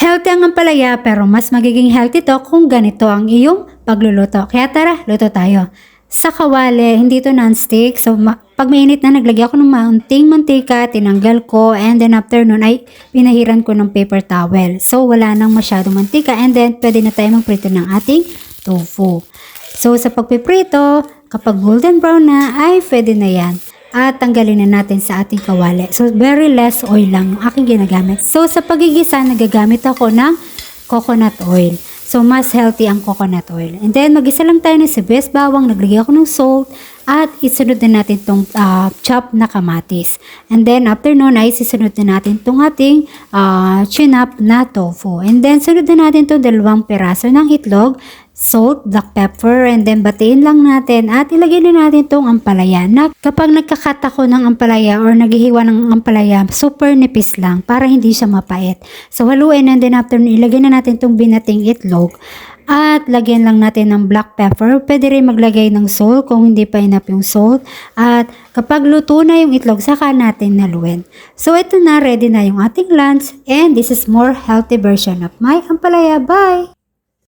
Healthy ang ampalaya pero mas magiging healthy to kung ganito ang iyong pagluluto. Kaya tara, luto tayo. Sa kawali, hindi to non-stick. So, pag mainit na, naglagay ako ng maunting mantika, tinanggal ko, and then after nun ay pinahiran ko ng paper towel. So, wala nang masyadong mantika, and then pwede na tayo magprito ng ating tofu. So, sa pagpiprito, kapag golden brown na, ay pwede na yan. At tanggalin na natin sa ating kawali. So, very less oil lang yung aking ginagamit. So, sa pagigisa, nagagamit ako ng coconut oil. So, mas healthy ang coconut oil. And then, magisa lang tayo ng sibuyas bawang, naglagay ako ng salt, at isunod na natin itong chop na kamatis. And then, after nun, ay sisunod na natin itong ating uh, chinap na tofu. And then, sunod na natin itong dalawang peraso ng itlog, salt, black pepper, and then batiin lang natin at ilagay na natin itong ampalaya na kapag nagkakat ako ng ampalaya or naghihiwa ng ampalaya, super nipis lang para hindi siya mapait. So haluin and then after ilagay na natin itong binating itlog at lagyan lang natin ng black pepper. Pwede rin maglagay ng salt kung hindi pa enough yung salt. At kapag luto na yung itlog, saka natin naluin. So ito na, ready na yung ating lunch and this is more healthy version of my ampalaya. Bye!